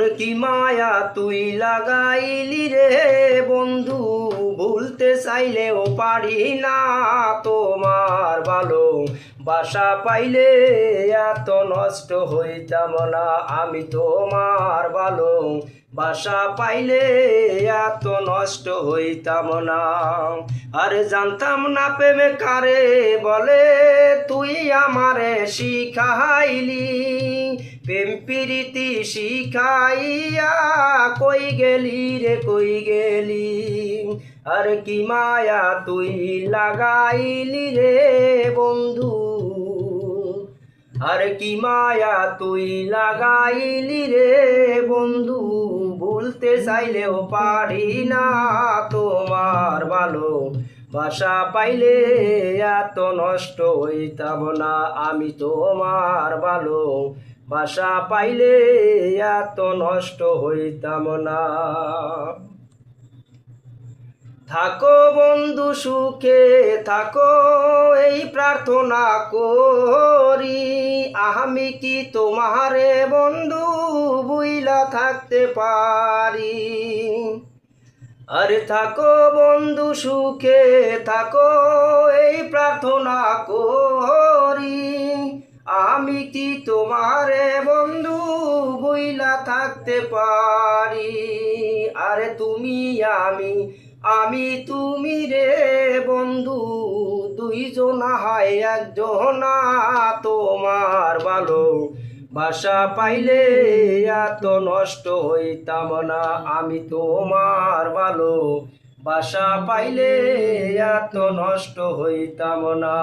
ওর কি মায়া তুই লাগাইলি রে বন্ধু, ভুলতে চাইলেও পারি না তোমার ভালো। বাসা পাইলে এত নষ্ট হইতাম না, আমি তোমার ভালো। বাসা পাইলে এত নষ্ট হইতাম না। আরে জানতাম না প্রেমে কারে বলে, তুই আমারে শিখাইলি। প্রেম প্রীতি শিখাইয়া কই গেলি রে, কই গেলি? আর কি মায়া তুই লাগাইলি রে বন্ধু? আর কি মায়া তুই লাগাইলি রে বন্ধু? ভুলতে চাইলেও পারি না তোমার ভালো বাসা পাইলে এত নষ্ট হইতাম না আমি তোমার ভালো বাসা পাইলে এত নষ্ট হইতাম না। থাকো বন্ধু সুখে, থাকো, এই প্রার্থনা করি। আমি কি তোমারে বন্ধু বুইলা থাকতে পারি? আরে থাকো বন্ধু সুখে, থাকো, এই প্রার্থনা করি। আমি কি তোমারে বন্ধু বইলা থাকতে পারি? আরে তুমি আমি আমি তুমি রে বন্ধু, দুইজনা হয় একজনা তোমার ভালো বাসা পাইলে এত নষ্ট হইতাম না। আমি তোমার ভালো বাসা পাইলে এত নষ্ট হইতাম না।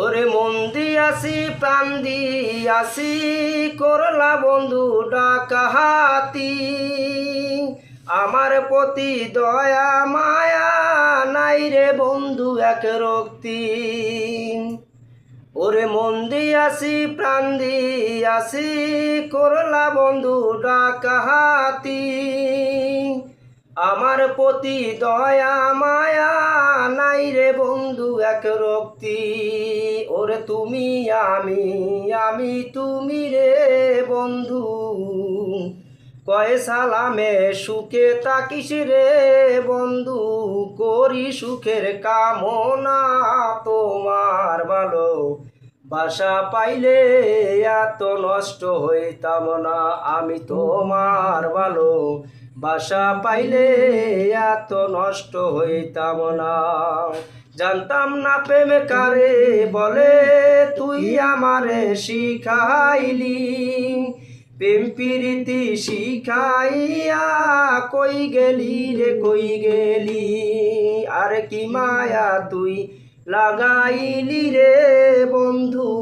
ওরে মন দিয়াছি, প্রাণ দিয়াছি, করলা বন্ধু ডাকা ডাকাহাতি আমার প্রতি দয়া, মায়া নাই রে বন্ধু এক রক্তি। ওরে মন দিয়াছি, প্রাণ দিয়াছি, করলা বন্ধু ডাকা ডাকাহাতি আমার প্রতি দয়া, মায়া নাই রে বন্ধু, এক রক্তি। ওরে তুমি আমি আমি তুমি রে বন্ধু। কয় সালামে সুখে তাকিস রে বন্ধু, করি সুখের কামনা তোমার ভালো। বাসা পাইলে এত নষ্ট হইতাম না, আমি তোমার ভালো। বাসা পাইলে এত নষ্ট হইতাম না। জানতাম না প্রেমে কারে বলে, তুই আমারে শিখাইলি। প্রেম প্রীতি শিখাইয়া কই গেলি রে, কই গেলি? আর কি মায়া তুই লাগাইলি রে বন্ধু?